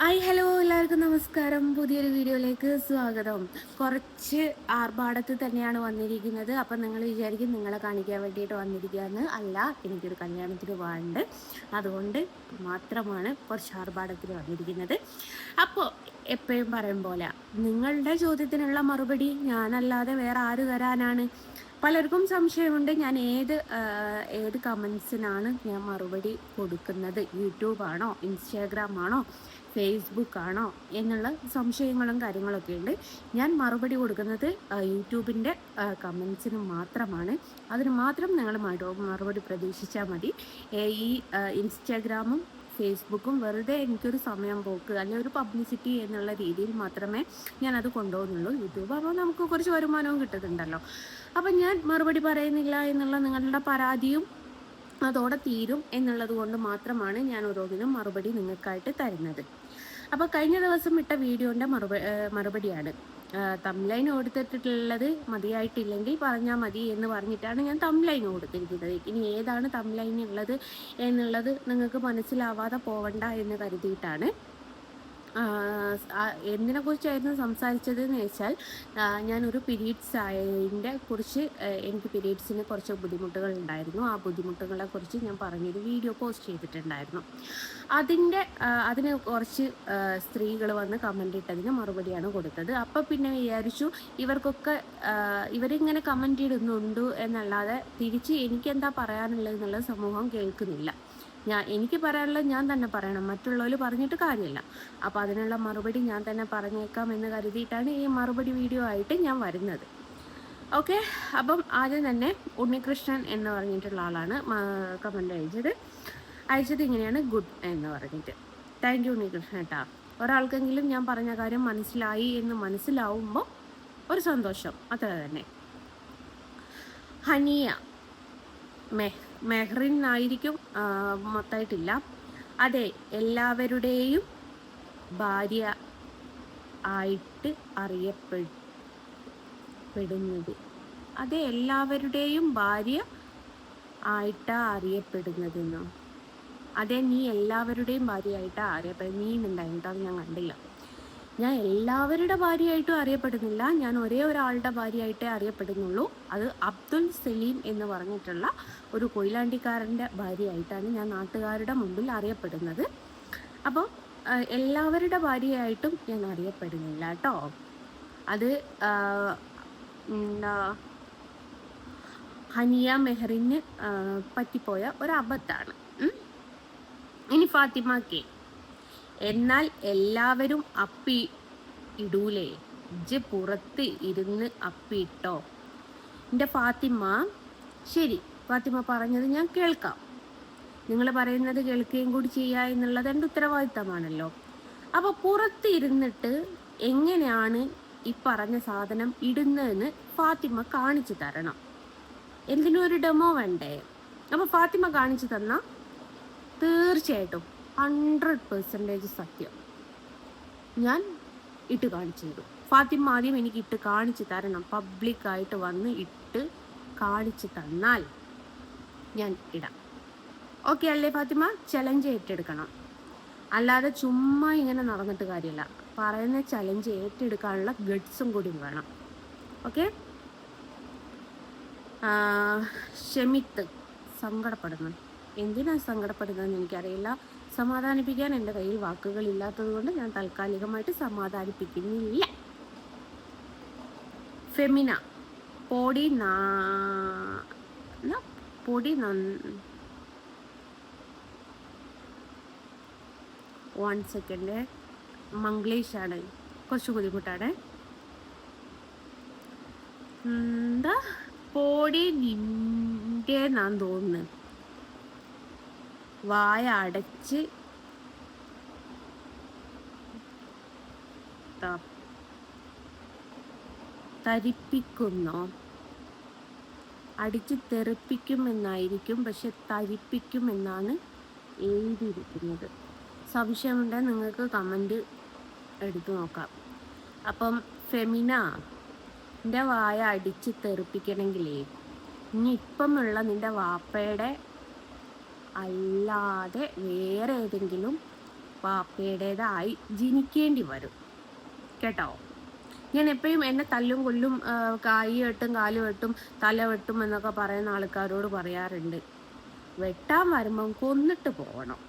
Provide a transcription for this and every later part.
Hi hello എല്ലാവർക്കും നമസ്കാരം. പുതിയൊരു വീഡിയോയിലേക്ക് സ്വാഗതം. കുറച്ച് ആർഭാടത്ത് തന്നെയാണ് വന്നിരിക്കുന്നത്. അപ്പം നിങ്ങൾ വിചാരിക്കും നിങ്ങളെ കാണിക്കാൻ വേണ്ടിയിട്ട് വന്നിരിക്കുകയെന്ന് അല്ല എനിക്കൊരു കല്യാണത്തിന് പോകാനുണ്ട് അതുകൊണ്ട് മാത്രമാണ് കുറച്ച് ആർഭാടത്തിൽ വന്നിരിക്കുന്നത്. അപ്പോൾ എപ്പോഴും പറയും പോലെ നിങ്ങളുടെ ചോദ്യത്തിനുള്ള മറുപടി ഞാനല്ലാതെ വേറെ ആര് തരാനാണ്? പലർക്കും സംശയമുണ്ട്. ഞാൻ ഏത് ഏത് കമൻസിനാണ് ഞാൻ മറുപടി കൊടുക്കുന്നത്? യൂട്യൂബാണോ ഇൻസ്റ്റാഗ്രാം ആണോ? ഫേസ്ബുക്ക് ആണോ എന്നുള്ള സംശയങ്ങളും കാര്യങ്ങളൊക്കെ ഉണ്ട് ഞാൻ മറുപടി കൊടുക്കുന്നത് യൂട്യൂബിന്റെ കമൻസിന് മാത്രമാണ്. അതിന് മാത്രം നിങ്ങൾ മറുപടി പ്രതീക്ഷിച്ചാൽ മതി. ഈ ഇൻസ്റ്റാഗ്രാമും ഫേസ്ബുക്കും വെറുതെ എനിക്കൊരു സമയം പോക്ക് അല്ലെങ്കിൽ ഒരു പബ്ലിസിറ്റി എന്നുള്ള രീതിയിൽ മാത്രമേ ഞാനത് കൊണ്ടുപോകുന്നുള്ളൂ. യൂട്യൂബ് ആകുമ്പോൾ നമുക്ക് കുറച്ച് വരുമാനവും കിട്ടുന്നുണ്ടല്ലോ. അപ്പം ഞാൻ മറുപടി പറയുന്നില്ല എന്നുള്ള നിങ്ങളുടെ പരാതിയും അതോടെ തീരും എന്നുള്ളത് കൊണ്ട് മാത്രമാണ് ഞാൻ ഓരോന്നിനും മറുപടി നിങ്ങൾക്കായിട്ട് തരുന്നത്. അപ്പോൾ കഴിഞ്ഞ ദിവസം ഇട്ട വീഡിയോന്റെ മറുപടി മറുപടിയാണ്. തംലൈൻ കൊടുത്തിട്ടുള്ളത് മതിയായിട്ടില്ലെങ്കിൽ പറഞ്ഞാൽ മതി എന്ന് പറഞ്ഞിട്ടാണ് ഞാൻ തംലൈൻ കൊടുത്തിരിക്കുന്നത്. ഇനി ഏതാണ് തംലൈൻ ഉള്ളത് എന്നുള്ളത് നിങ്ങൾക്ക് മനസ്സിലാവാതെ പോവണ്ട എന്ന് കരുതിയിട്ടാണ് എന്തിനെ കുറിച്ചായിരുന്നു സംസാരിച്ചത് എന്ന് വെച്ചാൽ ഞാനൊരു പീരീഡ്സ് ആയതിന്റെ കുറിച്ച് എനിക്ക് പീരീഡ്സിന് കുറച്ച് ബുദ്ധിമുട്ടുകൾ ഉണ്ടായിരുന്നു. ആ ബുദ്ധിമുട്ടുകളെ കുറിച്ച് ഞാൻ പറഞ്ഞൊരു വീഡിയോ പോസ്റ്റ് ചെയ്തിട്ടുണ്ടായിരുന്നു. അതിന്റെ അതിന് കുറച്ച് സ്ത്രീകൾ വന്ന് കമന്റ് ഇട്ടതിന് മറുപടിയാണ് കൊടുത്തത്. അപ്പോൾ പിന്നെ വിചാരിച്ചു ഇവർക്കൊക്കെ ഇവരിങ്ങനെ കമന്റ് ഇടുന്നുണ്ട് എന്നല്ലാതെ തിരിച്ച് എനിക്കെന്താ പറയാനുള്ളത് എന്നുള്ളത് സമൂഹം കേൾക്കുന്നില്ല. ഞാൻ എനിക്ക് പറയാനുള്ളത് ഞാൻ തന്നെ പറയണം. മറ്റുള്ളവർ പറഞ്ഞിട്ട് കാര്യമില്ല. അപ്പോൾ അതിനുള്ള മറുപടി ഞാൻ തന്നെ പറഞ്ഞേക്കാം എന്ന് കരുതിയിട്ടാണ് ഈ മറുപടി വീഡിയോ ആയിട്ട് ഞാൻ വരുന്നത്. ഓക്കെ? അപ്പം ആദ്യം തന്നെ ഉണ്ണികൃഷ്ണൻ എന്ന് പറഞ്ഞിട്ടുള്ള ആളാണ് കമന്റ് അയച്ചത്. അയച്ചത് ഇങ്ങനെയാണ് ഗുഡ് എന്ന് പറഞ്ഞിട്ട്. താങ്ക് യു ഉണ്ണികൃഷ്ണൻ കേട്ടാ ഒരാൾക്കെങ്കിലും ഞാൻ പറഞ്ഞ കാര്യം മനസ്സിലായി എന്ന് മനസ്സിലാവുമ്പോൾ ഒരു സന്തോഷം. അത്ര തന്നെ ഹനിയ. മെഹ് ആ, മൊത്തമായിട്ടില്ല. അതെ എല്ലാവരുടെയും ഭാര്യ ആയിട്ട് അറിയപ്പെടുന്നത്. അതെ എല്ലാവരുടെയും ഭാര്യ ആയിട്ടാ അറിയപ്പെടുന്നതെന്നോ? അതെ നീ എല്ലാവരുടെയും ഭാര്യയായിട്ടാ അറിയപ്പെടുന്നത്. നീ ഉണ്ടായിട്ടോ ഞാൻ കണ്ടില്ല. ഞാൻ എല്ലാവരുടെ ഭാര്യയായിട്ടും അറിയപ്പെടുന്നില്ല. ഞാൻ ഒരേ ഒരാളുടെ ഭാര്യയായിട്ടേ അറിയപ്പെടുന്നുള്ളൂ. അത് അബ്ദുൽ സലീം എന്ന് പറഞ്ഞിട്ടുള്ള ഒരു കൊയിലാണ്ടിക്കാരന്റെ ഭാര്യയായിട്ടാണ് ഞാൻ നാട്ടുകാരുടെ മുമ്പിൽ അറിയപ്പെടുന്നത്. അപ്പോൾ എല്ലാവരുടെ ഭാര്യയായിട്ടും ഞാൻ അറിയപ്പെടുന്നില്ല കേട്ടോ. അത് ഹനിയ മെഹറിന് പറ്റിപ്പോയ ഒരു അബദ്ധമാണ് ഇനി ഫാത്തിമ കെ. എന്നാൽ എല്ലാവരും അപ്പി ഇടൂലേ. ഇജ് പുറത്ത് ഇരുന്ന് അപ്പി ഇട്ടോ. എന്റെ ഫാത്തിമ. ശരി ഫാത്തിമ പറഞ്ഞത് ഞാൻ കേൾക്കാം. നിങ്ങൾ പറയുന്നത് കേൾക്കുകയും കൂടി ചെയ്യുക എന്നുള്ളത് എന്റെ ഉത്തരവാദിത്തമാണല്ലോ. അപ്പോൾ പുറത്ത് ഇരുന്നിട്ട് എങ്ങനെയാണ് ഈ പറഞ്ഞ സാധനം ഇടുന്നതെന്ന് ഫാത്തിമ കാണിച്ചു തരണം. എന്തിനും ഒരു ഡെമോ വേണ്ടേ? അപ്പോൾ ഫാത്തിമ കാണിച്ചു തന്നാൽ തീർച്ചയായിട്ടും. ഹൺഡ്രഡ് പെർസെന്റേജ് സത്യം. ഞാൻ ഇട്ട് കാണിച്ചു തരും ഫാത്തിമ ആദ്യം എനിക്ക് ഇട്ട് കാണിച്ചു തരണം. പബ്ലിക്കായിട്ട് വന്ന് ഇട്ട് കാണിച്ചു തന്നാൽ ഞാൻ ഇടാം. ഓക്കെ അല്ലേ ഫാത്തിമ? ചലഞ്ച് ഏറ്റെടുക്കണം. അല്ലാതെ ചുമ്മാ ഇങ്ങനെ നടന്നിട്ട് കാര്യമില്ല. പറയുന്ന ചലഞ്ച് ഏറ്റെടുക്കാനുള്ള ഗഡ്സും കൂടി വേണം. ഓക്കെ ഷെമിത്ത് സങ്കടപ്പെടുന്നു. എന്തിനാണ് സങ്കടപ്പെടുന്നതെന്ന് എനിക്കറിയില്ല. സമാധാനിപ്പിക്കാൻ എന്റെ കയ്യിൽ വാക്കുകളില്ലാത്തത് കൊണ്ട് ഞാൻ താൽക്കാലികമായിട്ട് സമാധാനിപ്പിക്കുന്നില്ല. ഫെമിന പൊടി നാ പൊടി വൺ സെക്കൻഡ് മംഗ്ലീഷാണ്. കുറച്ച് ബുദ്ധിമുട്ടാണ്. എന്താ? പൊടി നിന്റെ നാൻ തോന്നുന്നു. വായ അടച്ച് തരിപ്പിക്കുന്നോ. അടിച്ച് തെറിപ്പിക്കുമെന്നായിരിക്കും പക്ഷെ തരിപ്പിക്കുമെന്നാണ് എഴുതിയിരിക്കുന്നത്. സംശയമുണ്ടെങ്കിൽ നിങ്ങൾക്ക് കമന്റ് എടുത്തു നോക്കാം. അപ്പം ഫെമിന നിന്റെ വായ അടിച്ച് തെറിപ്പിക്കണമെങ്കിലേ ഇനി ഇപ്പമുള്ള നിന്റെ വാപ്പയുടെ അല്ലാതെ വേറെ ഏതെങ്കിലും പാപ്പയുടേതായി ജനിക്കേണ്ടി വരും. കേട്ടോ? ഞാൻ എപ്പോഴും എന്നെ തല്ലും കൊല്ലും കായ് വെട്ടും കാൽ വെട്ടും തല വെട്ടും എന്നൊക്കെ പറയുന്ന ആൾക്കാരോട് പറയാറുണ്ട്. വെട്ടാൻ വരുമ്പം കൊന്നിട്ട് പോകണം.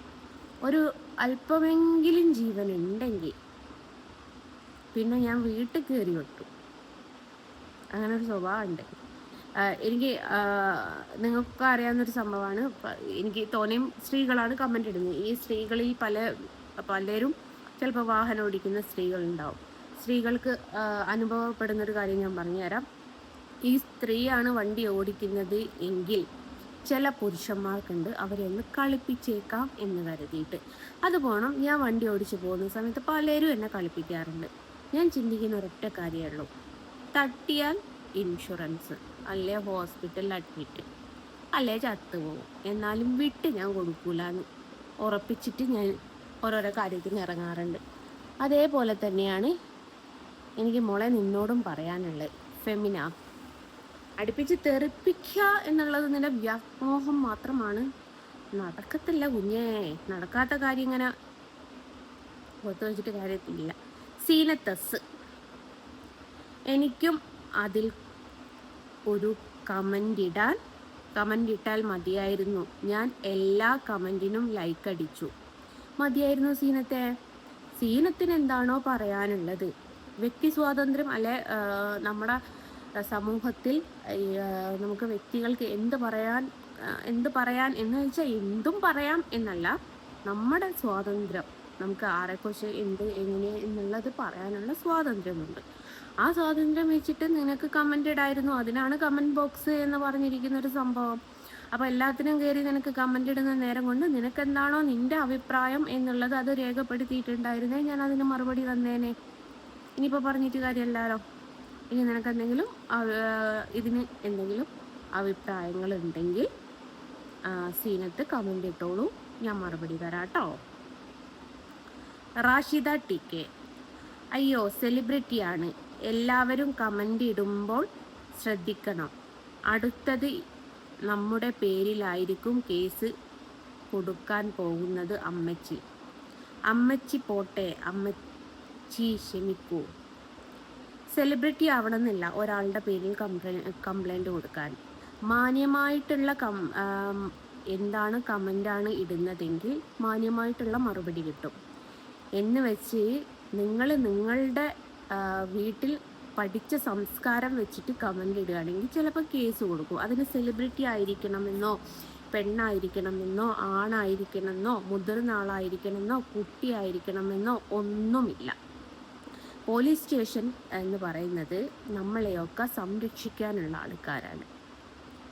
ഒരു അല്പമെങ്കിലും ജീവൻ ഉണ്ടെങ്കിൽ പിന്നെ ഞാൻ വീട്ടിൽ കയറി വെട്ടും അങ്ങനെ ഒരു സ്വഭാവമുണ്ട് എനിക്ക് നിങ്ങൾക്ക് അറിയാവുന്നൊരു സംഭവമാണ്. എനിക്ക് തോനെയും സ്ത്രീകളാണ് കമന്റ് ഇടുന്നത്. ഈ സ്ത്രീകളിൽ പല പലരും ചിലപ്പോൾ വാഹനം ഓടിക്കുന്ന സ്ത്രീകളുണ്ടാവും. സ്ത്രീകൾക്ക് അനുഭവപ്പെടുന്ന ഒരു കാര്യം ഞാൻ പറഞ്ഞുതരാം. ഈ സ്ത്രീയാണ് വണ്ടി ഓടിക്കുന്നത് എങ്കിൽ ചില പുരുഷന്മാർക്കുണ്ട്. അവരെ ഒന്ന് കളിപ്പിച്ചേക്കാം എന്ന് കരുതിയിട്ട്. അത് ഞാൻ വണ്ടി ഓടിച്ചു പോകുന്ന സമയത്ത് പലരും എന്നെ കളിപ്പിക്കാറുണ്ട്. ഞാൻ ചിന്തിക്കുന്ന ഒരൊറ്റ കാര്യമേ ഉള്ളൂ. തട്ടിയാൽ ഇൻഷുറൻസ്. അല്ലേ ഹോസ്പിറ്റലിൽ അഡ്മിറ്റ്? അല്ലേ ചത്തു പോകും എന്നാലും വിട്ട് ഞാൻ കൊടുക്കൂല എന്ന് ഉറപ്പിച്ചിട്ട് ഞാൻ ഓരോരോ കാര്യത്തിന് ഇറങ്ങാറുണ്ട്. അതേപോലെ തന്നെയാണ് എനിക്ക് മോളെ നിന്നോടും പറയാനുള്ളത്. ഫെമിന അടുപ്പിച്ച് തെറിപ്പിക്കുക എന്നുള്ളത് നിന്റെ വ്യാമോഹം മാത്രമാണ്. നടക്കത്തില്ല കുഞ്ഞേ. നടക്കാത്ത കാര്യം ഇങ്ങനെ പുറത്ത് വെച്ചിട്ട് കാര്യത്തില്ല. സീനത്തസ് എനിക്കും അതിൽ ഒരു കമന്റ് ഇടാൻ മതിയായിരുന്നു. ഞാൻ എല്ലാ കമന്റിനും ലൈക്ക് അടിച്ചു. മതിയായിരുന്നു സീനത്തെ? സീനത്തിന് എന്താണോ പറയാനുള്ളത്. വ്യക്തി സ്വാതന്ത്ര്യം അല്ലെ നമ്മുടെ സമൂഹത്തിൽ നമുക്ക് വ്യക്തികൾക്ക് എന്ത് പറയാൻ എന്ത് പറയാൻ എന്ന് വെച്ചാൽ എന്തും പറയാം എന്നല്ല. നമ്മുടെ സ്വാതന്ത്ര്യം. നമുക്ക് ആരെക്കുറിച്ച് എന്ത് എങ്ങനെ എന്നുള്ളത് പറയാനുള്ള സ്വാതന്ത്ര്യമുണ്ട്. ആ സ്വാതന്ത്ര്യം വെച്ചിട്ട് നിനക്ക് കമന്റ് ഇടായിരുന്നു അതിനാണ് കമന്റ് ബോക്സ് എന്ന് പറഞ്ഞിരിക്കുന്ന ഒരു സംഭവം. അപ്പോൾ എല്ലാത്തിനും കയറി നിനക്ക് കമന്റ് ഇടുന്ന നേരം കൊണ്ട് നിനക്ക് എന്താണോ നിന്റെ അഭിപ്രായം എന്നുള്ളത് അത് രേഖപ്പെടുത്തിയിട്ടുണ്ടായിരുന്നേ. ഞാൻ അതിന് മറുപടി തന്നേനെ. ഇനിയിപ്പോൾ പറഞ്ഞിട്ട് കാര്യമല്ലാലോ ഇനി നിനക്ക് എന്തെങ്കിലും ഇതിന് എന്തെങ്കിലും അഭിപ്രായങ്ങൾ ഉണ്ടെങ്കിൽ സീനത്ത് കമന്റ് ഇട്ടോളൂ. ഞാൻ മറുപടി തരാം കേട്ടോ റാഷിദ ടി കെ. അയ്യോ സെലിബ്രിറ്റിയാണ് എല്ലാവരും കമന്റ് ഇടുമ്പോൾ ശ്രദ്ധിക്കണം. അടുത്തത് നമ്മുടെ പേരിലായിരിക്കും കേസ് കൊടുക്കാൻ പോകുന്നത് അമ്മച്ചി. അമ്മച്ചി പോട്ടെ അമ്മച്ചി ക്ഷമിക്കൂ. സെലിബ്രിറ്റി ആവണമെന്നില്ല ഒരാളുടെ പേരിൽ കംപ്ലൈ കംപ്ലൈന്റ് കൊടുക്കാൻ. മാന്യമായിട്ടുള്ള കം എന്താണ് കമന്റാണ് ഇടുന്നതെങ്കിൽ മാന്യമായിട്ടുള്ള മറുപടി കിട്ടും. എന്ന് വെച്ച് നിങ്ങൾ നിങ്ങളുടെ വീട്ടിൽ പഠിച്ച സംസ്കാരം വെച്ചിട്ട് കമന്റ് ഇടുകയാണെങ്കിൽ ചിലപ്പോൾ കേസ് കൊടുക്കും. അതിന് സെലിബ്രിറ്റി ആയിരിക്കണമെന്നോ പെണ്ണായിരിക്കണമെന്നോ ആണായിരിക്കണമെന്നോ മുതിർന്ന ആളായിരിക്കണമെന്നോ കുട്ടിയായിരിക്കണമെന്നോ ഒന്നുമില്ല. പോലീസ് സ്റ്റേഷൻ എന്ന് പറയുന്നത് നമ്മളെയൊക്കെ സംരക്ഷിക്കാനുള്ള ആൾക്കാരാണ്.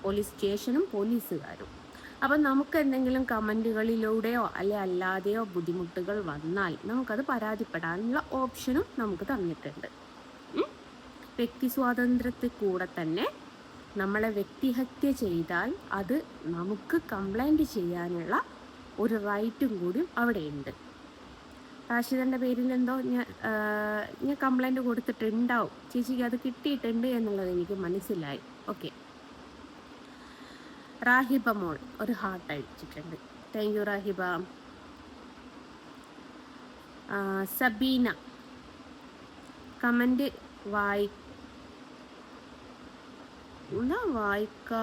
പോലീസ് സ്റ്റേഷനും പോലീസുകാരും അപ്പം നമുക്ക് എന്തെങ്കിലും കമന്റുകളിലൂടെയോ അല്ലെ അല്ലാതെയോ ബുദ്ധിമുട്ടുകൾ വന്നാൽ നമുക്കത് പരാതിപ്പെടാനുള്ള ഓപ്ഷനും നമുക്ക് തന്നിട്ടുണ്ട്. വ്യക്തി സ്വാതന്ത്ര്യത്തിൽ കൂടെ തന്നെ നമ്മളെ വ്യക്തിഹത്യ ചെയ്താൽ അത് നമുക്ക് കംപ്ലൈന്റ് ചെയ്യാനുള്ള ഒരു റൈറ്റും കൂടി അവിടെയുണ്ട്. റാഷിദന്റെ പേരിൽ എന്തോ ഞാൻ ഞാൻ കംപ്ലൈന്റ് കൊടുത്തിട്ടുണ്ടാവും. ചേച്ചിക്ക് അത് കിട്ടിയിട്ടുണ്ട് എന്നുള്ളത് എനിക്ക് മനസ്സിലായി. ഓക്കെ റാഹിബ മോൾ ഒരു ഹാർട്ട് അടിച്ചിട്ടുണ്ട്. Thank you Rahiba. Sabeena comment വായി എന്താ വായിക്കാ?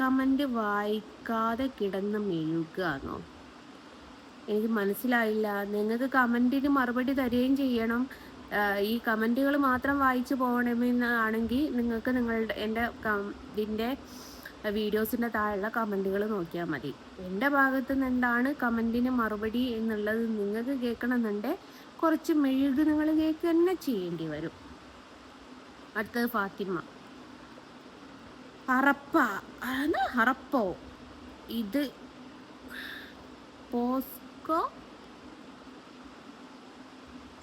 കമന്റ് വായിക്കാതെ കിടന്ന് മെഴുകുകയാണോ എനിക്ക് മനസ്സിലായില്ല. നിങ്ങൾക്ക് കമന്റിന് മറുപടി തരികയും ചെയ്യണം. ഈ കമന്റുകൾ മാത്രം വായിച്ചു പോകണമെന്നാണെങ്കിൽ നിങ്ങൾക്ക് നിങ്ങളുടെ എന്റെ ഇതിന്റെ വീഡിയോസിന്റെ താഴെയുള്ള കമന്റുകൾ നോക്കിയാൽ മതി. എന്റെ ഭാഗത്തു നിന്നാണ് കമന്റിന് മറുപടി എന്നുള്ളത് നിങ്ങൾക്ക് കേൾക്കണമെന്നുണ്ട് കുറച്ച് മെഴുക് നിങ്ങൾ കേൾക്ക് തന്നെ ചെയ്യേണ്ടി വരും. അടുത്തത് ഫാത്തിമ. ഹറപ്പ. ഹറപ്പോ? ഇത് പോസ്കോ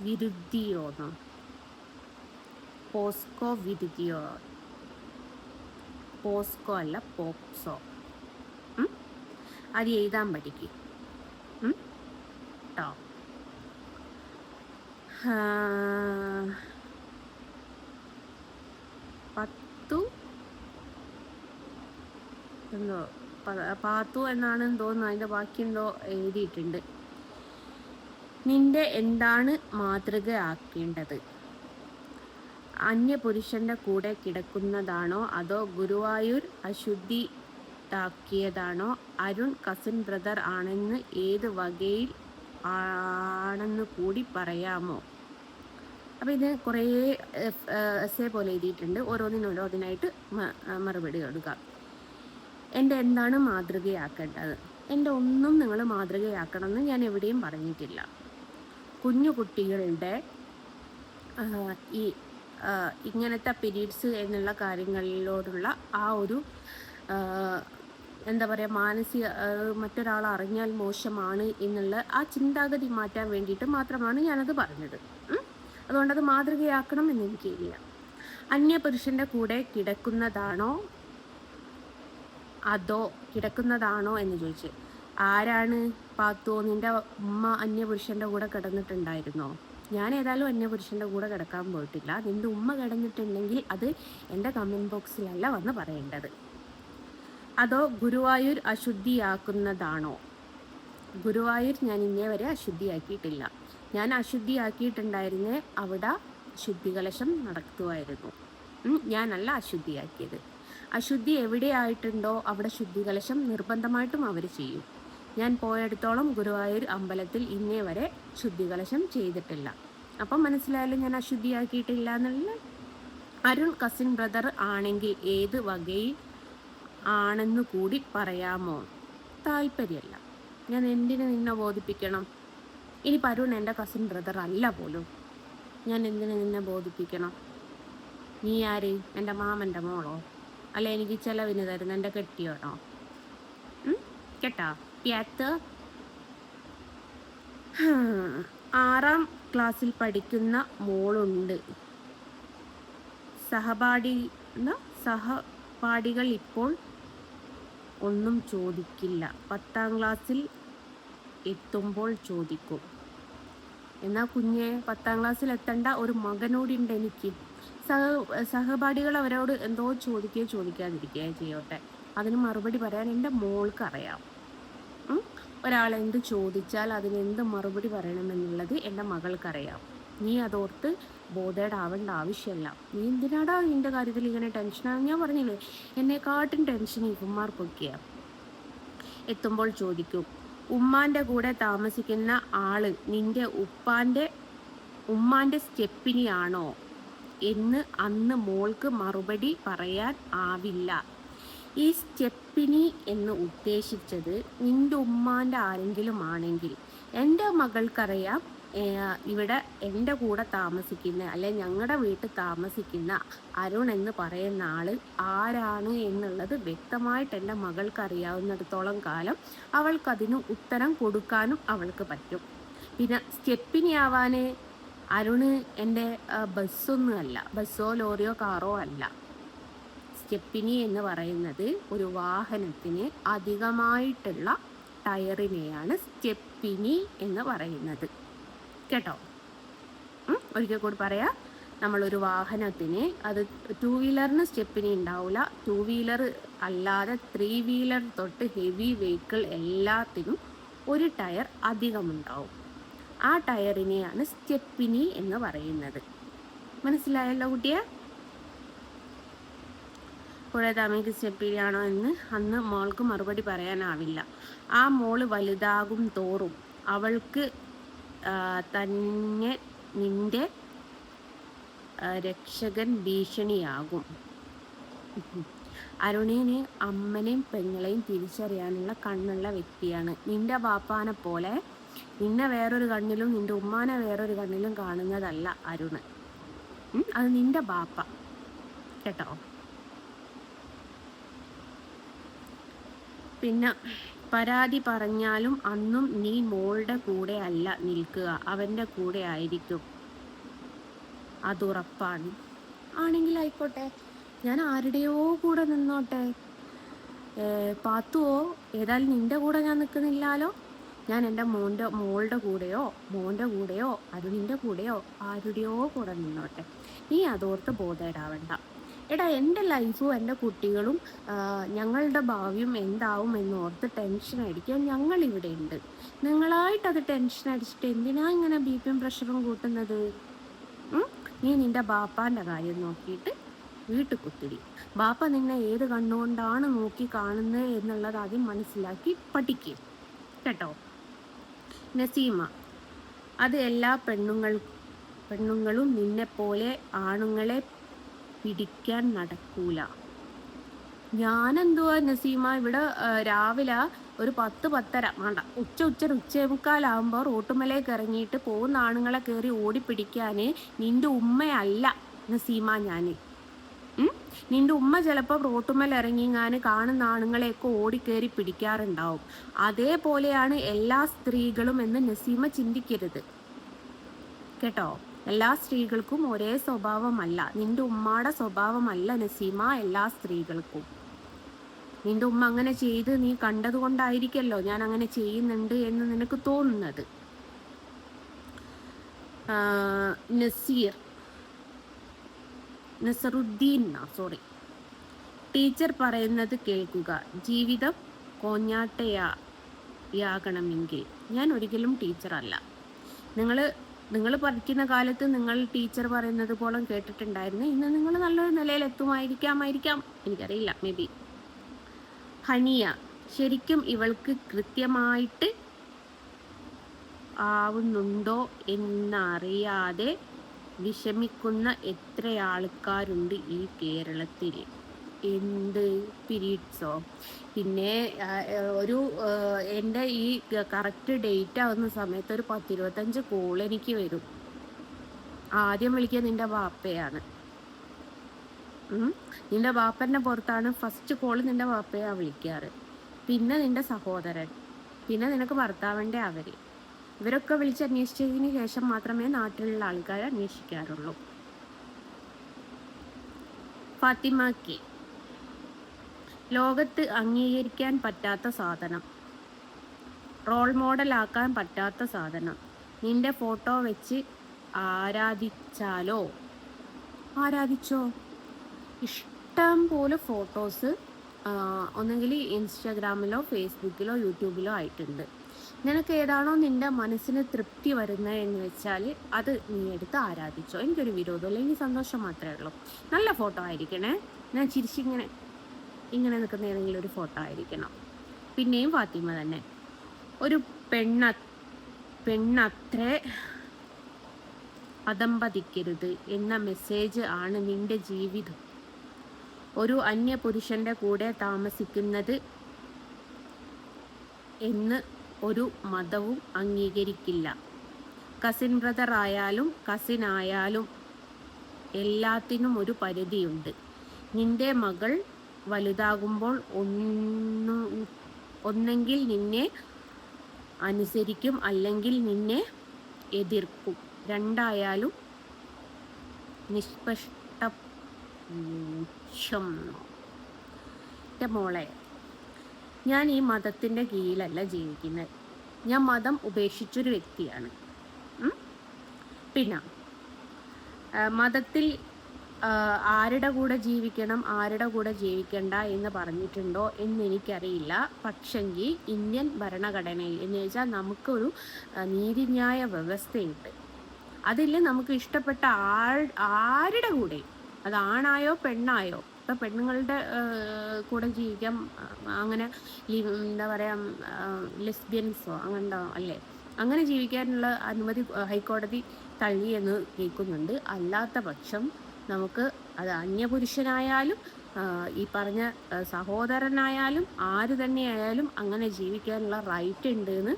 വിരുദ്ധിയോന്നോ. പോസ്കോ വിരുദ്ധിയോ. പോസ്കോ അല്ല പോക്സോ. അത് എഴുതാൻ പഠിക്കും. കേട്ടോ പത്തു? എന്തോ പാത്തു എന്നാണെന്ന് തോന്നുന്നു അതിന്റെ ബാക്കിയുണ്ടോ എഴുതിയിട്ടുണ്ട്. നിന്റെ എന്താണ് മാതൃകയാക്കേണ്ടത് അന്യപുരുഷന്റെ കൂടെ കിടക്കുന്നതാണോ അതോ ഗുരുവായൂർ അശുദ്ധി താക്കിയതാണോ അരുൺ കസിൻ ബ്രദർ ആണെന്ന് ഏത് വകയിൽ ആണെന്ന് കൂടി പറയാമോ? അപ്പോൾ ഇത് കുറേ എസ് എ പോലെ എഴുതിയിട്ടുണ്ട്. ഓരോന്നിനും ഓരോന്നിനായിട്ട് മറുപടി കൊടുക്കാം. എന്റെ എന്താണ് മാതൃകയാക്കേണ്ടത്? എന്റെ ഒന്നും നിങ്ങൾ മാതൃകയാക്കണമെന്ന് ഞാൻ എവിടെയും പറഞ്ഞിട്ടില്ല. കുഞ്ഞു കുട്ടികളുടെ ഈ ഇങ്ങനത്തെ പീരീഡ്സ് എന്നുള്ള കാര്യങ്ങളിലോടുള്ള ആ ഒരു എന്താ പറയുക മാനസിക മറ്റൊരാൾ അറിഞ്ഞാൽ മോശമാണ് എന്നുള്ള ആ ചിന്താഗതി മാറ്റാൻ വേണ്ടിയിട്ട് മാത്രമാണ് ഞാനത് പറഞ്ഞത്. അതുകൊണ്ടത് മാതൃകയാക്കണം എന്ന് എനിക്കില്ല അന്യപുരുഷന്റെ കൂടെ കിടക്കുന്നതാണോ? അതോ കിടക്കുന്നതാണോ എന്ന് ചോദിച്ചു. ആരാണ് പാത്തോ? നിന്റെ ഉമ്മ അന്യപുരുഷന്റെ കൂടെ കിടന്നിട്ടുണ്ടായിരുന്നോ? ഞാൻ ഏതായാലും അന്യപുരുഷന്റെ കൂടെ കിടക്കാൻ പോയിട്ടില്ല. നിന്റെ ഉമ്മ കിടന്നിട്ടുണ്ടെങ്കിൽ അത് എന്റെ കമന്റ് ബോക്സിലല്ല വന്ന് പറയേണ്ടത്. അതോ ഗുരുവായൂർ അശുദ്ധിയാക്കുന്നതാണോ? ഗുരുവായൂർ ഞാൻ ഇന്നേ വരെ അശുദ്ധിയാക്കിയിട്ടില്ല. ഞാൻ അശുദ്ധിയാക്കിയിട്ടുണ്ടായിരുന്നേ അവിടെ ശുദ്ധികലശം നടത്തുമായിരുന്നു. ഞാനല്ല അശുദ്ധിയാക്കിയത്. അശുദ്ധി എവിടെയായിട്ടുണ്ടോ അവിടെ ശുദ്ധികലശം നിർബന്ധമായിട്ടും അവർ ചെയ്യും. ഞാൻ പോയടത്തോളം ഗുരുവായൂർ അമ്പലത്തിൽ ഇന്നേ വരെ ശുദ്ധികലശം ചെയ്തിട്ടില്ല. അപ്പം മനസ്സിലായാലും ഞാൻ അശുദ്ധിയാക്കിയിട്ടില്ല എന്നുള്ള? അരുൺ കസിൻ ബ്രദർ ആണെങ്കിൽ ഏത് വകയിൽ ആണെന്ന് കൂടി പറയാമോ? താല്പര്യമല്ല ഞാൻ എന്തിനു നിന്നെ ബോധിപ്പിക്കണം? ഇനി പരുൺ എന്റെ കസിൻ ബ്രദർ അല്ല പോലും. ഞാൻ എന്തിനു നിന്നെ ബോധിപ്പിക്കണം? നീ ആര്? എന്റെ മാമന്റെ മോളോ? അല്ല എനിക്ക് ചിലവിന് തരുന്ന എന്റെ കെട്ടിയോണോ കേട്ടോ കേട്ടാ? പ്യാത്ത് ഹും. ആറാം ക്ലാസ്സിൽ പഠിക്കുന്ന മോളുണ്ട്. സഹപാഠി സഹപാഠികൾ ഇപ്പോൾ ഒന്നും ചോദിക്കില്ല. പത്താം ക്ലാസ്സിൽ എത്തുമ്പോൾ ചോദിക്കും. എന്നാൽ കുഞ്ഞെ പത്താം ക്ലാസ്സിൽ എത്തേണ്ട ഒരു മകനോടുണ്ട് എനിക്ക്. സഹ സഹപാഠികൾ അവരോട് എന്തോ ചോദിക്കുകയോ ചോദിക്കാതിരിക്കുകയോ ചെയ്യോട്ടെ. അതിന് മറുപടി പറയാൻ എന്റെ മോൾക്ക് അറിയാം? ഒരാൾ എന്ത് ചോദിച്ചാൽ അതിന് എന്ത് മറുപടി പറയണമെന്നുള്ളത് എന്റെ മകൾക്കറിയാം. നീ അതോർത്ത് ബോധേഡ് ആവേണ്ട ആവശ്യമില്ല. നീ എന്തിനാടാ നിന്റെ കാര്യത്തിൽ ഇങ്ങനെ ടെൻഷനാണ് ഞാൻ പറഞ്ഞില്ലേ എന്നെക്കാട്ടും ടെൻഷൻ ഇവന്മാർക്കൊക്കെയാണ് എത്തുമ്പോൾ ചോദിക്കും ഉമ്മാന്റെ കൂടെ താമസിക്കുന്ന ആൾ നിന്റെ ഉപ്പാന്റെ ഉമ്മാന്റെ സ്റ്റെപ്പിനിയാണോ? എന്ന് അന്ന് മോൾക്ക് മറുപടി പറയാൻ ആവില്ല. ഈ സ്റ്റെപ്പിനി എന്ന് ഉദ്ദേശിച്ചത് നിന്റെ ഉമ്മാന്റെ ആരെങ്കിലും ആണെങ്കിൽ എന്റെ മകൾക്കറിയാം ഇവിടെ എന്റെ കൂടെ താമസിക്കുന്ന അല്ലെ ഞങ്ങളുടെ വീട്ടിൽ താമസിക്കുന്ന അരുൺ എന്ന് പറയുന്ന ആൾ ആരാണ് എന്നുള്ളത് വ്യക്തമായിട്ട് എന്റെ മകൾക്ക് അറിയാവുന്നിടത്തോളം കാലം അവൾക്കതിന് ഉത്തരം കൊടുക്കാനും അവൾക്ക് പറ്റും. പിന്നെ സ്റ്റെപ്പിനി ആവാന് അരുണ് എന്റെ ബസ്സൊന്നും അല്ല ബസ്സോ ലോറിയോ കാറോ അല്ല. സ്റ്റെപ്പിനി എന്ന് പറയുന്നത് ഒരു വാഹനത്തിന് അധികമായിട്ടുള്ള ടയറിനെയാണ് സ്റ്റെപ്പിനി എന്ന് പറയുന്നത്. കേട്ടോ? ഒരിക്കൽ കൂടി പറയാം. നമ്മളൊരു വാഹനത്തിന് അത് ടൂ വീലറിന് സ്റ്റെപ്പിനി ഉണ്ടാവില്ല ടൂ വീലർ അല്ലാതെ ത്രീ വീലർ തൊട്ട് ഹെവി വെഹിക്കിൾ എല്ലാത്തിനും ഒരു ടയർ അധികമുണ്ടാവും. ആ ടയറിനെയാണ് സ്റ്റെപ്പിനി എന്ന് പറയുന്നത്. മനസ്സിലായല്ലോ കുട്ടിയെ? പുഴതാമയ്ക്ക് സ്റ്റെപ്പിനിയാണോ എന്ന് അന്ന് മോൾക്ക് മറുപടി പറയാനാവില്ല. ആ മോൾ വലുതാകും തോറും അവൾക്ക് തന്നെ നിന്റെ രക്ഷകൻ ഭീഷണിയാകും. അരുണിന് അമ്മനെയും പെങ്ങളെയും തിരിച്ചറിയാനുള്ള കണ്ണുള്ള വ്യക്തിയാണ്. നിന്റെ ബാപ്പാനെ പോലെ നിന്നെ വേറൊരു കണ്ണിലും നിന്റെ ഉമ്മാനെ വേറൊരു കണ്ണിലും കാണുന്നതല്ല അരുണ്. അത് നിന്റെ ബാപ്പ. കേട്ടോ? പിന്നെ പരാതി പറഞ്ഞാലും അന്നും നീ മോളുടെ കൂടെ അല്ല നിൽക്കുക. അവന്റെ കൂടെ ആയിരിക്കും. അതുറപ്പാണ് ആണെങ്കിൽ ആയിക്കോട്ടെ. ഞാൻ ആരുടെയോ കൂടെ നിന്നോട്ടെ. പാത്തുവോ? ഏതായാലും നിന്റെ കൂടെ ഞാൻ നിൽക്കുന്നില്ലാലോ? ഞാൻ എന്റെ മോന്റെ മോളുടെ കൂടെയോ? മോന്റെ കൂടെയോ? അരുണിന്റെ കൂടെയോ? ആരുടെയോ കൂടെ നിന്നോട്ടെ. നീ അതോർത്ത് ബോധേടാവണ്ട. എടാ എന്റെ ലൈഫും എന്റെ കുട്ടികളും ഞങ്ങളുടെ ഭാവിയും എന്താവും എന്ന് ഓർത്ത് ടെൻഷൻ അടിക്കാൻ ഞങ്ങൾ ഇവിടെ ഉണ്ട്. നിങ്ങളായിട്ട് അത് ടെൻഷൻ അടിച്ചിട്ട് എന്തിനാ ഇങ്ങനെ ബി പിയും പ്രഷറും കൂട്ടുന്നത്? നീ നിന്റെ ബാപ്പാന്റെ കാര്യം നോക്കിയിട്ട് വീട്ടിൽ കുത്തിടി ബാപ്പ നിന്നെ ഏത് കണ്ണുകൊണ്ടാണ് നോക്കി കാണുന്നത് എന്നുള്ളത് ആദ്യം മനസ്സിലാക്കി പഠിക്കുക കേട്ടോ? നസീമ അത് എല്ലാ പെണ്ണുങ്ങൾ പെണ്ണുങ്ങളും നിന്നെപ്പോലെ ആണുങ്ങളെ പിടിക്കാൻ നടക്കൂല. ഞാനെന്തുവാ നസീമ ഇവിടെ രാവിലെ ഒരു പത്ത് പത്തര വേണ്ട ഉച്ച ഉച്ച ഉച്ചമുക്കാലാകുമ്പോൾ റോട്ടുമലേക്ക് ഇറങ്ങിയിട്ട് പോകുന്ന ആണുങ്ങളെ കയറി ഓടിപ്പിടിക്കാൻ നിന്റെ ഉമ്മയല്ല നസീമ ഞാൻ നിന്റെ ഉമ്മ ചിലപ്പോൾ റോട്ടുമേൽ ഇറങ്ങിങ്ങാൻ കാണുന്ന ആണുങ്ങളെയൊക്കെ ഓടിക്കേറി പിടിക്കാറുണ്ടാവും. അതേപോലെയാണ് എല്ലാ സ്ത്രീകളും എന്ന് നസീമ ചിന്തിക്കരുത്. കേട്ടോ? എല്ലാ സ്ത്രീകൾക്കും ഒരേ സ്വഭാവമല്ല. നിന്റെ ഉമ്മയുടെ സ്വഭാവമല്ല നസീമ എല്ലാ സ്ത്രീകൾക്കും. നിന്റെ ഉമ്മ അങ്ങനെ ചെയ്ത് നീ കണ്ടതുകൊണ്ടായിരിക്കല്ലോ ഞാൻ അങ്ങനെ ചെയ്യുന്നുണ്ട് എന്ന് നിനക്ക് തോന്നുന്നത്. നസീർ നസറുദ്ദീൻ സോറി ടീച്ചർ പറയുന്നത് കേൾക്കുക. ജീവിതം കോഞ്ഞാട്ടയാകണമെങ്കിൽ ഞാൻ ഒരിക്കലും ടീച്ചറല്ല. നിങ്ങൾ നിങ്ങൾ പഠിക്കുന്ന കാലത്ത് നിങ്ങൾ ടീച്ചർ പറയുന്നത് പോലും കേട്ടിട്ടുണ്ടായിരുന്നു. ഇന്ന് നിങ്ങൾ നല്ലൊരു നിലയിൽ എത്തുമായിരിക്കാമായിരിക്കാം. എനിക്കറിയില്ല മേ ബി ഹനിയ ശരിക്കും ഇവൾക്ക് കൃത്യമായിട്ട് ആവുന്നുണ്ടോ എന്നറിയാതെ വിഷമിക്കുന്ന എത്ര ആൾക്കാരുണ്ട് ഈ കേരളത്തിൽ? എന്ത് പീരീഡ്സോ? പിന്നെ ഒരു എന്റെ ഈ കറക്റ്റ് ഡേറ്റ് ആവുന്ന സമയത്ത് ഒരു പത്തിരുപത്തഞ്ച് കോൾ എനിക്ക് വരും. ആദ്യം വിളിക്കുക നിന്റെ വാപ്പയാണ്. നിന്റെ ബാപ്പന്റെ പുറത്താണ് ഫസ്റ്റ് കോൾ നിന്റെ വാപ്പയാണ് വിളിക്കാറ്. പിന്നെ നിന്റെ സഹോദരൻ. പിന്നെ നിനക്ക് ഭർത്താവിന്റെ അവർ ഇവരൊക്കെ വിളിച്ച് അന്വേഷിച്ചതിന് ശേഷം മാത്രമേ നാട്ടിലുള്ള ആൾക്കാർ അന്വേഷിക്കാറുള്ളൂ. ഫാത്തിമാക്കി. ലോകത്ത് അംഗീകരിക്കാൻ പറ്റാത്ത സാധനം. റോൾ മോഡലാക്കാൻ പറ്റാത്ത സാധനം. നിന്റെ ഫോട്ടോ വെച്ച് ആരാധിച്ചാലോ? ആരാധിച്ചോ? ഇഷ്ടം പോലെ ഫോട്ടോസ് ഒന്നെങ്കിൽ ഇൻസ്റ്റാഗ്രാമിലോ ഫേസ്ബുക്കിലോ യൂട്യൂബിലോ ആയിട്ടുണ്ട്. നിനക്ക് ഏതാണോ നിന്റെ മനസ്സിന് തൃപ്തി വരുന്നത് എന്ന് വെച്ചാൽ അത് നീ എടുത്ത് ആരാധിച്ചോ. എനിക്കൊരു വിരോധമല്ല. എനിക്ക് സന്തോഷം മാത്രമേ ഉള്ളൂ. നല്ല ഫോട്ടോ ആയിരിക്കണേ. ഞാൻ ചിരിച്ചിങ്ങനെ ഇങ്ങനെ നിൽക്കുന്ന ഏതെങ്കിലും ഒരു ഫോട്ടോ ആയിരിക്കണം. പിന്നെയും ഫാത്തിമ തന്നെ. ഒരു പെണ്ണ പെണ്ണത്രേ അതമ്പതിക്കരുത് എന്ന മെസ്സേജ് ആണ് നിന്റെ ജീവിതം. ഒരു അന്യ പുരുഷന്റെ കൂടെ താമസിക്കുന്നത് എന്ന് ഒരു മതവും അംഗീകരിക്കില്ല. കസിൻ ബ്രദർ ആയാലും കസിൻ ആയാലും എല്ലാത്തിനും ഒരു പരിധിയുണ്ട്. നിന്റെ മകൾ വലുതാകുമ്പോൾ ഒന്ന് ഒന്നെങ്കിൽ നിന്നെ അനുസരിക്കും അല്ലെങ്കിൽ നിന്നെ എതിർക്കും. രണ്ടായാലും നിഷ്പഷ്ടം എന്റെ മോളെ ഞാൻ ഈ മതത്തിന്റെ കീഴിലല്ല ജീവിക്കുന്നത്. ഞാൻ മതം ഉപേക്ഷിച്ചൊരു വ്യക്തിയാണ്? പിന്നെ മതത്തിൽ ആരുടെ കൂടെ ജീവിക്കണം ആരുടെ കൂടെ ജീവിക്കണ്ട എന്ന് പറഞ്ഞിട്ടുണ്ടോ എന്ന് എനിക്കറിയില്ല പക്ഷെങ്കിൽ ഇന്ത്യൻ ഭരണഘടനയിൽ എന്ന് വെച്ചാൽ നമുക്കൊരു നീതിന്യായ വ്യവസ്ഥയുണ്ട്. അതിൽ നമുക്ക് ഇഷ്ടപ്പെട്ട ആൾ ആരുടെ കൂടെ? അത് ആണായോ പെണ്ണായോ? ഇപ്പം പെണ്ണുങ്ങളുടെ കൂടെ ജീവിക്കാം അങ്ങനെ എന്താ പറയുക ലെസ്ബിയൻസോ അങ്ങനെ അല്ലേ? അങ്ങനെ ജീവിക്കാനുള്ള അനുമതി ഹൈക്കോടതി തള്ളി എന്ന് കേൾക്കുന്നുണ്ട്. അല്ലാത്ത പക്ഷം നമുക്ക് അത് അന്യപുരുഷനായാലും ഈ പറഞ്ഞ സഹോദരനായാലും ആര് തന്നെയായാലും അങ്ങനെ ജീവിക്കാനുള്ള റൈറ്റ് ഉണ്ട് എന്ന്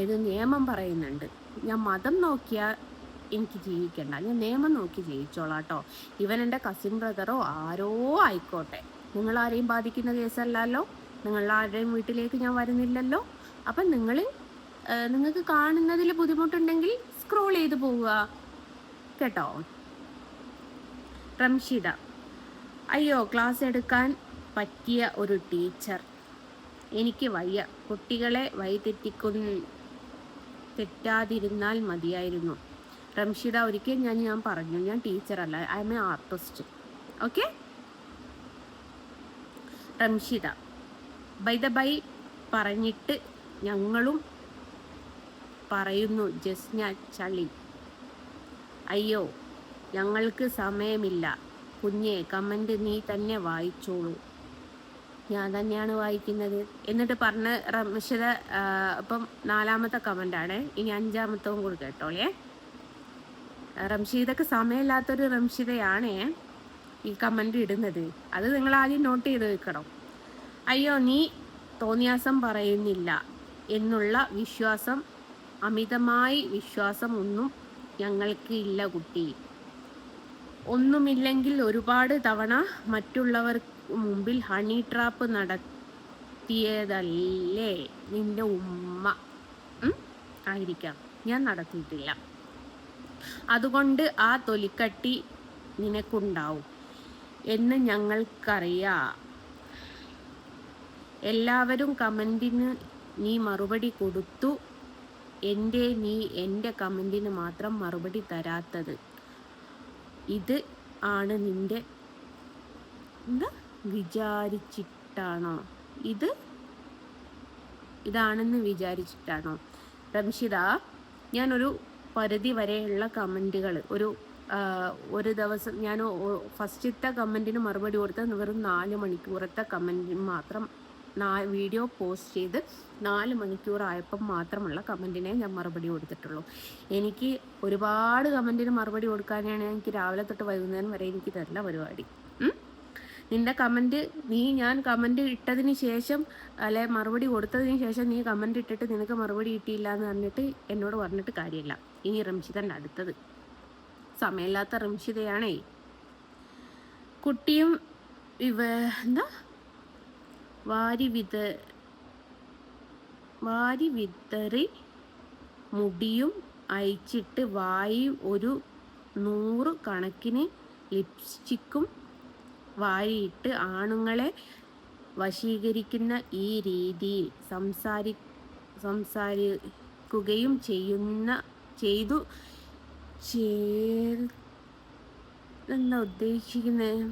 ഏത് നിയമം പറയുന്നുണ്ട്. ഞാൻ മതം നോക്കിയാൽ എനിക്ക് ജീവിക്കണ്ട. ഞാൻ നിയമം നോക്കി ജീവിച്ചോളാം കേട്ടോ ഇവൻ എന്റെ കസിൻ ബ്രദറോ ആരോ ആയിക്കോട്ടെ. നിങ്ങൾ ആരെയും ബാധിക്കുന്ന കേസല്ലല്ലോ? നിങ്ങൾ ആരുടെയും വീട്ടിലേക്ക് ഞാൻ വരുന്നില്ലല്ലോ? അപ്പം നിങ്ങൾ നിങ്ങൾക്ക് കാണുന്നതിൽ ബുദ്ധിമുട്ടുണ്ടെങ്കിൽ സ്ക്രോൾ ചെയ്ത് പോവുക. കേട്ടോ? റംഷിത അയ്യോ ക്ലാസ് എടുക്കാൻ പറ്റിയ ഒരു ടീച്ചർ. എനിക്ക് വയ്യ. കുട്ടികളെ വഴിതെറ്റിക്കുന്ന തെറ്റാതിരുന്നാൽ മതിയായിരുന്നു. റംഷിത ഒരിക്കൽ ഞാൻ ഞാൻ പറഞ്ഞു. ഞാൻ ടീച്ചറല്ല. I am a artist. Okay? Ramshitha by the by പറഞ്ഞിട്ട് ഞങ്ങളും പറയുന്നു. ജസ്ന ചളി. അയ്യോ ഞങ്ങൾക്ക് സമയമില്ല. കുഞ്ഞെ കമന്റ് നീ തന്നെ വായിച്ചോളൂ. ഞാൻ തന്നെയാണ് വായിക്കുന്നത്. എന്നിട്ട് പറഞ്ഞ റമിഷത ഇപ്പം നാലാമത്തെ കമന്റാണ് ഇനി അഞ്ചാമത്തവും കൂടി കേട്ടോളേ. റംഷീദക്ക് സമയമില്ലാത്തൊരു റംഷിതയാണ് ഈ കമന്റ് ഇടുന്നത്. അത് നിങ്ങൾ ആദ്യം നോട്ട് ചെയ്ത് വെക്കണം. അയ്യോ നീ തോന്നിയാസം പറയുന്നില്ല എന്നുള്ള വിശ്വാസം അമിതമായി വിശ്വാസം ഒന്നും ഞങ്ങൾക്ക് ഇല്ല കുട്ടി. ഒന്നുമില്ലെങ്കിൽ ഒരുപാട് തവണ മറ്റുള്ളവർ മുമ്പിൽ ഹണി ട്രാപ്പ് നടത്തിയതല്ലേ നിന്റെ ഉമ്മ? ആയിരിക്കാം. ഞാൻ നടത്തിയിട്ടില്ല. അതുകൊണ്ട് ആ തൊലിക്കട്ടി നിനക്കുണ്ടാവും എന്ന് ഞങ്ങൾക്കറിയാം. എല്ലാവരും കമന്റിന് നീ മറുപടി കൊടുത്തു. എന്റെ നീ എന്റെ കമന്റിന് മാത്രം മറുപടി തരാത്തത്. ഇത് ആണ് നിന്റെ എന്താ വിചാരിച്ചിട്ടാണോ? ഇത് ഇതാണെന്ന് വിചാരിച്ചിട്ടാണോ? റംഷിത ഞാനൊരു പരിധി വരെയുള്ള കമന്റുകൾ ഒരു ഒരു ദിവസം ഞാൻ ഫസ്റ്റത്തെ കമന്റിന് മറുപടി കൊടുത്ത വെറും നാല് മണിക്കൂറത്തെ കമന്റിന് മാത്രം വീഡിയോ പോസ്റ്റ് ചെയ്ത് നാല് മണിക്കൂറായപ്പം മാത്രമുള്ള കമന്റിനെ ഞാൻ മറുപടി കൊടുത്തിട്ടുള്ളൂ. എനിക്ക് ഒരുപാട് കമന്റിന് മറുപടി കൊടുക്കാനാണ് എനിക്ക് രാവിലെ തൊട്ട് വൈകുന്നേരം വരെ എനിക്ക് തരില്ല പരിപാടി. നിന്റെ കമന്റ് നീ ഞാൻ കമന്റ് ഇട്ടതിന് ശേഷം അല്ലെ മറുപടി കൊടുത്തതിന് ശേഷം നീ കമന്റ് ഇട്ടിട്ട് നിനക്ക് മറുപടി കിട്ടിയില്ല എന്ന് പറഞ്ഞിട്ട് എന്നോട് പറഞ്ഞിട്ട് കാര്യമില്ല. ഇനി റംഷിതന്റെ അടുത്തത്. സമയമില്ലാത്ത റംഷിതയാണേ. കുട്ടിയും ഇവ എന്താ? വാരി വിത വാരി വിതറി മുടിയും അയച്ചിട്ട് വായും ഒരു നൂറ് കണക്കിന് ലിപ്സ്റ്റിക്കും വാരിയിട്ട് ആണുങ്ങളെ വശീകരിക്കുന്ന ഈ രീതിയിൽ സംസാരി സംസാരിക്കുകയും ചെയ്യുന്ന ചെയ്തു ചേ- എന്താ ഉദ്ദേശിക്കുന്നത്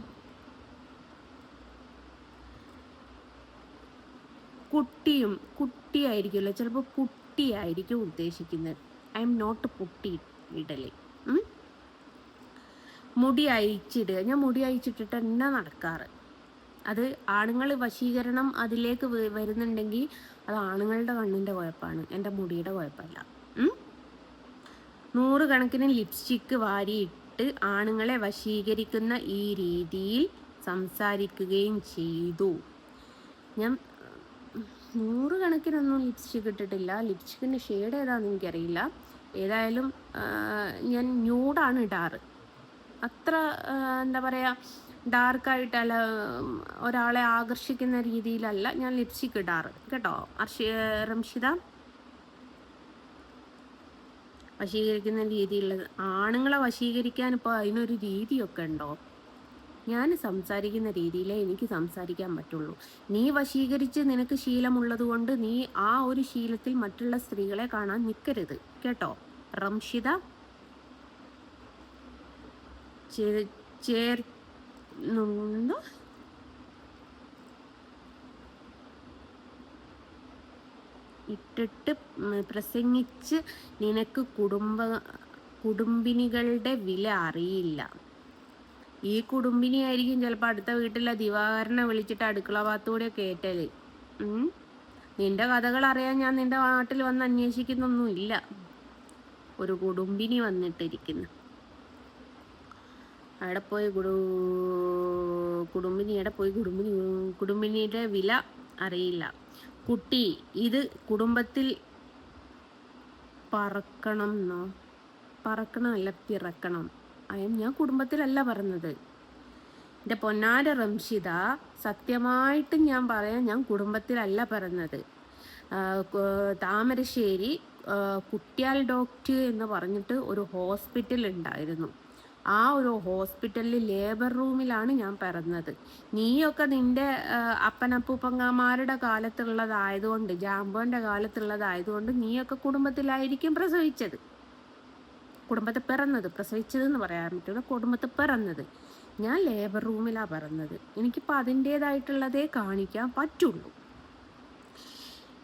കുട്ടിയും കുട്ടിയായിരിക്കുമല്ലോ. ചിലപ്പോൾ കുട്ടിയായിരിക്കും ഉദ്ദേശിക്കുന്നത്. ഐ എം നോട്ട് പുട്ടി ഇടലി മുടി അയച്ചിടുക ഞാൻ മുടി അയച്ചിട്ടിട്ട് തന്നെ നടക്കാറ്. അത് ആണുങ്ങൾ വശീകരണം അതിലേക്ക് വരുന്നുണ്ടെങ്കിൽ അത് ആണുങ്ങളുടെ കണ്ണിന്റെ കുഴപ്പമാണ്. എന്റെ മുടിയുടെ കുഴപ്പമല്ല? നൂറുകണക്കിന് ലിപ്സ്റ്റിക്ക് വാരിയിട്ട് ആണുങ്ങളെ വശീകരിക്കുന്ന ഈ രീതിയിൽ സംസാരിക്കുകയും ചെയ്തു. ഞാൻ നൂറുകണക്കിനൊന്നും ലിപ്സ്റ്റിക് ഇട്ടിട്ടില്ല. ലിപ്സ്റ്റിക്കിന്റെ ഷെയ്ഡ് ഏതാണെന്ന് എനിക്കറിയില്ല. ഏതായാലും ഞാൻ ന്യൂഡാണ് ഇടാറ്. അത്ര എന്താ പറയുക ഡാർക്കായിട്ടല്ല ഒരാളെ ആകർഷിക്കുന്ന രീതിയിലല്ല ഞാൻ ലിപ്സ്റ്റിക് ഇടാറ്. കേട്ടോ? അർഷി റംഷിത? വശീകരിക്കുന്ന രീതിയിലുള്ളത് ആണുങ്ങളെ വശീകരിക്കാൻ ഇപ്പോൾ അതിനൊരു രീതിയൊക്കെ ഉണ്ടോ? ഞാൻ സംസാരിക്കുന്ന രീതിയിലേ എനിക്ക് സംസാരിക്കാൻ പറ്റുള്ളൂ. നീ വശീകരിച്ച് നിനക്ക് ശീലമുള്ളത് കൊണ്ട് നീ ആ ഒരു ശീലത്തിൽ മറ്റുള്ള സ്ത്രീകളെ കാണാൻ നിൽക്കരുത് കേട്ടോ? റംഷിത? ചേർന്നുണ്ടോ ഇട്ടിട്ട് പ്രസംഗിച്ച് നിനക്ക് കുടുംബ കുടുംബിനികളുടെ വില അറിയില്ല. ഈ കുടുംബിനി ആയിരിക്കും ചിലപ്പോൾ അടുത്ത വീട്ടിലെ ദിവാകരനെ വിളിച്ചിട്ട് അടുക്കള ഭാഗത്തൂടെ കേട്ടൽ നിന്റെ കഥകൾ അറിയാൻ ഞാൻ നിന്റെ നാട്ടിൽ വന്ന് അന്വേഷിക്കുന്നൊന്നുമില്ല ഒരു കുടുംബിനി വന്നിട്ടിരിക്കുന്നു. അവിടെ പോയി കുടു കുടുംബിനി അവിടെ പോയി കുടുംബിനി? കുടുംബിനിയുടെ വില അറിയില്ല. കുട്ടി ഇത് കുടുംബത്തിൽ പറക്കണം എന്നോ പറക്കണമല്ല പിറക്കണം. അയം ഞാൻ കുടുംബത്തിലല്ല പറഞ്ഞത് എന്റെ പൊന്നാര റംഷിത സത്യമായിട്ടും ഞാൻ പറയാം ഞാൻ കുടുംബത്തിലല്ല പറഞ്ഞത് താമരശ്ശേരി കുട്ടിയാൽ ഡോക്ടർ എന്ന് പറഞ്ഞിട്ട് ഒരു ഹോസ്പിറ്റൽ ഉണ്ടായിരുന്നു. ആ ഒരു ഹോസ്പിറ്റലിൽ ലേബർ റൂമിലാണ് ഞാൻ പിറന്നത്. നീയൊക്കെ നിന്റെ അപ്പനപ്പൂപ്പങ്ങമാരുടെ കാലത്തുള്ളതായതുകൊണ്ട് ജാമ്പോന്റെ കാലത്തുള്ളതായതുകൊണ്ട് നീയൊക്കെ കുടുംബത്തിലായിരിക്കും പ്രസവിച്ചത്. കുടുംബത്തിൽ പിറന്നത് പ്രസവിച്ചത് എന്ന് പറയാൻ പറ്റില്ല കുടുംബത്തെ പിറന്നത്. ഞാൻ ലേബർ റൂമിലാണ് പറഞ്ഞത് എനിക്കിപ്പോൾ അതിന്റേതായിട്ടുള്ളതേ കാണിക്കാൻ പറ്റുള്ളൂ.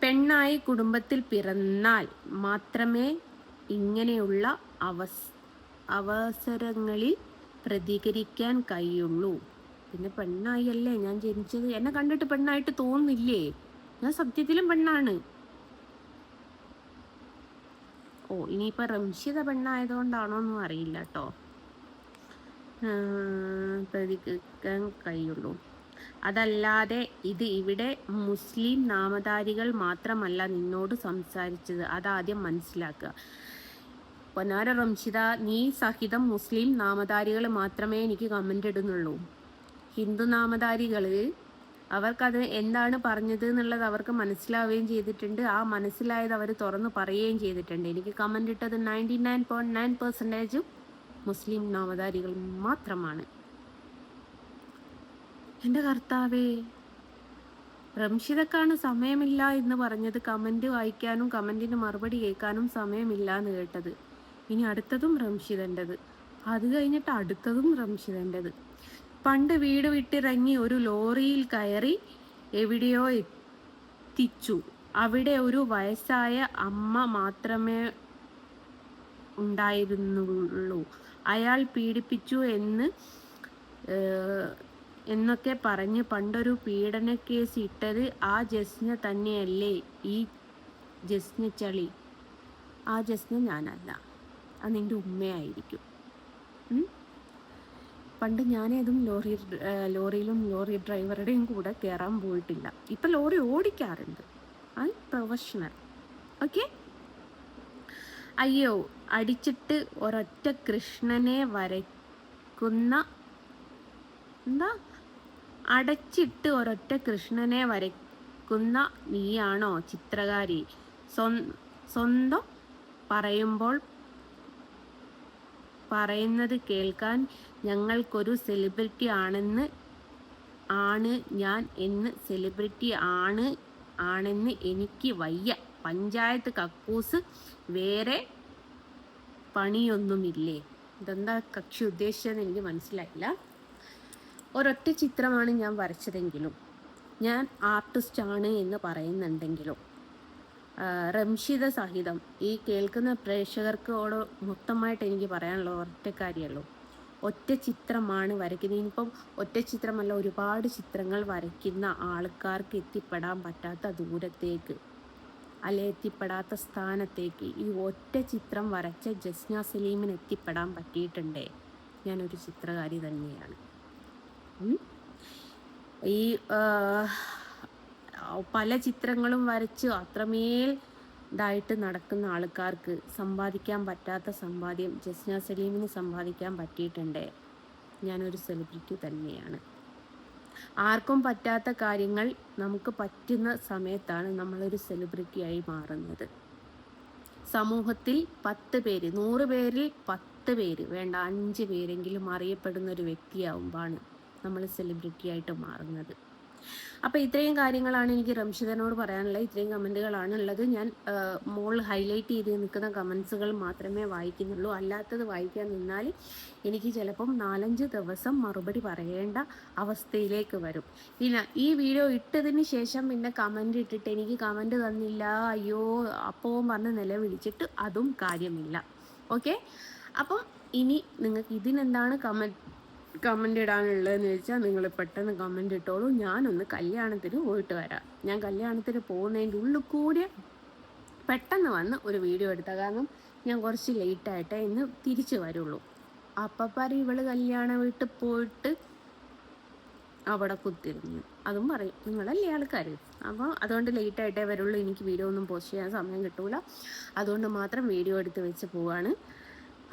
പെണ്ണായി കുടുംബത്തിൽ പിറന്നാൽ മാത്രമേ ഇങ്ങനെയുള്ള അവസ് അവസരങ്ങളിൽ പ്രതികരിക്കാൻ കഴിയുള്ളൂ. പിന്നെ പെണ്ണായി അല്ലേ? ഞാൻ ജനിച്ചത് എന്നെ കണ്ടിട്ട് പെണ്ണായിട്ട് തോന്നുന്നില്ലേ? ഞാൻ സത്യത്തിലും പെണ്ണാണ്. ഓ ഇനിയിപ്പോൾ റംഷിത പെണ്ണായതുകൊണ്ടാണോ എന്നും അറിയില്ല കേട്ടോ പ്രതികരിക്കാൻ കഴിയുള്ളൂ. അതല്ലാതെ ഇത് ഇവിടെ മുസ്ലിം നാമധാരികൾ മാത്രമല്ല നിന്നോട് സംസാരിച്ചത്. അതാദ്യം മനസ്സിലാക്കുക. പൊന്നാര റംഷിത നീ സഹിതം മുസ്ലിം നാമധാരികൾ മാത്രമേ എനിക്ക് കമന്റ് ഇടുന്നുള്ളൂ. ഹിന്ദു നാമധാരികൾ അവർക്കത് എന്താണ് പറഞ്ഞത് എന്നുള്ളത് അവർക്ക് മനസ്സിലാവുകയും ചെയ്തിട്ടുണ്ട്. ആ മനസ്സിലായത് അവർ തുറന്ന് പറയുകയും ചെയ്തിട്ടുണ്ട്. എനിക്ക് കമന്റ് ഇട്ടത് നയന്റി നയൻ പോയിന്റ് നയൻ പെർസെന്റേജും മുസ്ലിം നാമധാരികൾ മാത്രമാണ്. എന്റെ കർത്താവേ റംഷിതക്കാണ് സമയമില്ല എന്ന് പറഞ്ഞത്. കമന്റ് വായിക്കാനും കമന്റിന് മറുപടി കേൾക്കാനും സമയമില്ല എന്ന് കേട്ടത്. ഇനി അടുത്തതും റംഷിതന്റെത് അത് കഴിഞ്ഞിട്ട് അടുത്തതും റംഷിതന്റെത് പണ്ട് വീട് വിട്ടിറങ്ങി ഒരു ലോറിയിൽ കയറി എവിടെയോ എത്തിച്ചു. അവിടെ ഒരു വയസ്സായ അമ്മ മാത്രമേ ഉണ്ടായിരുന്നുള്ളൂ. അയാൾ പീഡിപ്പിച്ചു എന്ന് എന്നൊക്കെ പറഞ്ഞ് പണ്ടൊരു പീഡന കേസ് ഇട്ടത് ആ ജസ്ന തന്നെയല്ലേ? ഈ ജസ്ന ചളി. ആ ജസ്ന ഞാനല്ല. അത് നിന്റെ ഉമ്മയായിരിക്കും. പണ്ട് ഞാനേതും ലോറി ലോറിയിലും ലോറി ഡ്രൈവറുടെയും കൂടെ കയറാൻ പോയിട്ടില്ല. ഇപ്പം ലോറി ഓടിക്കാറുണ്ട്. I professional. ഓക്കെ? അയ്യോ അടിച്ചിട്ട് ഒരൊറ്റ കൃഷ്ണനെ വരയ്ക്കുന്ന എന്താ? അടച്ചിട്ട് ഒരൊറ്റ കൃഷ്ണനെ വരയ്ക്കുന്ന നീയാണോ ചിത്രകാരി? സ്വന്തം പറയുമ്പോൾ പറയുന്നത് കേൾക്കാൻ ഞങ്ങൾക്കൊരു സെലിബ്രിറ്റി ആണെന്ന് ആണ് ഞാൻ എന്ന് സെലിബ്രിറ്റി ആണ് ആണെന്ന് എനിക്ക് വയ്യ. പഞ്ചായത്ത് കക്കൂസ് വേറെ പണിയൊന്നുമില്ലേ? ഇതെന്താ കക്ഷി ഉദ്ദേശിച്ചതെന്ന് എനിക്ക് മനസ്സിലായില്ല. ഒരൊറ്റ ചിത്രമാണ് ഞാൻ വരച്ചതെങ്കിലും ഞാൻ ആർട്ടിസ്റ്റാണ് എന്ന് പറയുന്നുണ്ടെങ്കിലും റംഷിത സഹിതം ഈ കേൾക്കുന്ന പ്രേക്ഷകർക്കോട് മൊത്തമായിട്ട് എനിക്ക് പറയാനുള്ള ഒറ്റ കാര്യമല്ലോ ഒറ്റ ചിത്രമാണ് വരയ്ക്കുന്നത്. ഇനിയിപ്പം ഒറ്റ ചിത്രമല്ല ഒരുപാട് ചിത്രങ്ങൾ വരയ്ക്കുന്ന ആൾക്കാർക്ക് എത്തിപ്പെടാൻ പറ്റാത്ത ദൂരത്തേക്ക് അല്ലെ എത്തിപ്പെടാത്ത സ്ഥാനത്തേക്ക് ഈ ഒറ്റ ചിത്രം വരച്ച ജസ്ന സലീമിന് എത്തിപ്പെടാൻ പറ്റിയിട്ടുണ്ടേ. ഞാനൊരു ചിത്രകാരി തന്നെയാണ്. ഈ പല ചിത്രങ്ങളും വരച്ച് അത്രമേൽ ഇതായിട്ട് നടക്കുന്ന ആൾക്കാർക്ക് സമ്പാദിക്കാൻ പറ്റാത്ത സമ്പാദ്യം ജസ്ന സലീമിന് സമ്പാദിക്കാൻ പറ്റിയിട്ടുണ്ട്. ഞാനൊരു സെലിബ്രിറ്റി തന്നെയാണ്. ആർക്കും പറ്റാത്ത കാര്യങ്ങൾ നമുക്ക് പറ്റുന്ന സമയത്താണ് നമ്മളൊരു സെലിബ്രിറ്റിയായി മാറുന്നത്. സമൂഹത്തിൽ പത്ത് പേര് നൂറ് പേരിൽ പത്ത് പേര് വേണ്ട അഞ്ച് പേരെങ്കിലും അറിയപ്പെടുന്ന ഒരു വ്യക്തിയാവുമ്പോഴാണ് നമ്മൾ സെലിബ്രിറ്റി ആയിട്ട് മാറുന്നത്. അപ്പോൾ ഇത്രയും കാര്യങ്ങളാണ് എനിക്ക് റംഷിതനോട് പറയാനുള്ളത്. ഇത്രയും കമന്റുകളാണ് ഉള്ളത് ഞാൻ മോൾ ഹൈലൈറ്റ് ചെയ്ത് നിൽക്കുന്ന കമൻസുകൾ മാത്രമേ വായിക്കുന്നുള്ളൂ. അല്ലാത്തത് വായിക്കാൻ നിന്നാൽ എനിക്ക് ചിലപ്പം നാലഞ്ച് ദിവസം മറുപടി പറയേണ്ട അവസ്ഥയിലേക്ക് വരും. പിന്നെ ഈ വീഡിയോ ഇട്ടതിന് ശേഷം പിന്നെ കമന്റ് ഇട്ടിട്ട് എനിക്ക് കമന്റ് തന്നില്ല. അയ്യോ അപ്പവും പറഞ്ഞ് നിലവിളിച്ചിട്ട് അതും കാര്യമില്ല. ഓക്കെ? അപ്പം ഇനി നിങ്ങൾക്ക് ഇതിനെന്താണ് കമന്റ് കമന്റ് ഇടാനുള്ളതെന്ന് വെച്ചാൽ നിങ്ങൾ പെട്ടെന്ന് കമന്റ് ഇട്ടോളൂ. ഞാനൊന്ന് കല്യാണത്തിന് പോയിട്ട് വരാം. ഞാൻ കല്യാണത്തിന് പോകുന്നതിന്റെ ഉള്ളിൽ കൂടി പെട്ടെന്ന് വന്ന് ഒരു വീഡിയോ എടുത്താൽ കാരണം ഞാൻ കുറച്ച് ലേറ്റായിട്ടേ ഇന്ന് തിരിച്ചു വരുള്ളൂ. അപ്പം പറയും ഇവൾ കല്യാണ വീട്ടിൽ പോയിട്ട് അവിടെ കുത്തിരിഞ്ഞു. അതും പറയും നിങ്ങളല്ലേ ആൾക്കാർ അപ്പോൾ അതുകൊണ്ട് ലേറ്റായിട്ടേ വരുള്ളൂ. എനിക്ക് വീഡിയോ ഒന്നും പോസ്റ്റ് ചെയ്യാൻ സമയം കിട്ടൂല. അതുകൊണ്ട് മാത്രം വീഡിയോ എടുത്ത് വെച്ച് പോവാണ്.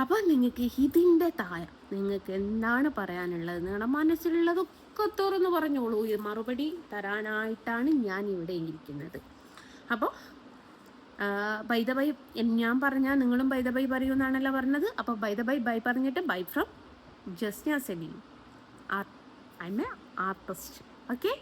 അപ്പോൾ നിങ്ങൾക്ക് ഇതിന്റെ താഴെ നിങ്ങൾക്ക് എന്താണ് പറയാനുള്ളത് നിങ്ങളുടെ മനസ്സിലുള്ളതൊക്കെ തുറന്ന് പറഞ്ഞോളൂ. ഈ മറുപടി തരാനായിട്ടാണ് ഞാൻ ഇവിടെ ഇരിക്കുന്നത്. അപ്പോൾ ബൈ ബൈ ഞാൻ പറഞ്ഞാൽ നിങ്ങളും ബൈ ബൈ പറയുമെന്നാണല്ലോ പറഞ്ഞത്. അപ്പോൾ ബൈ ബൈ ബൈ പറഞ്ഞിട്ട് bye from Jasna Saleem art I am a artist okay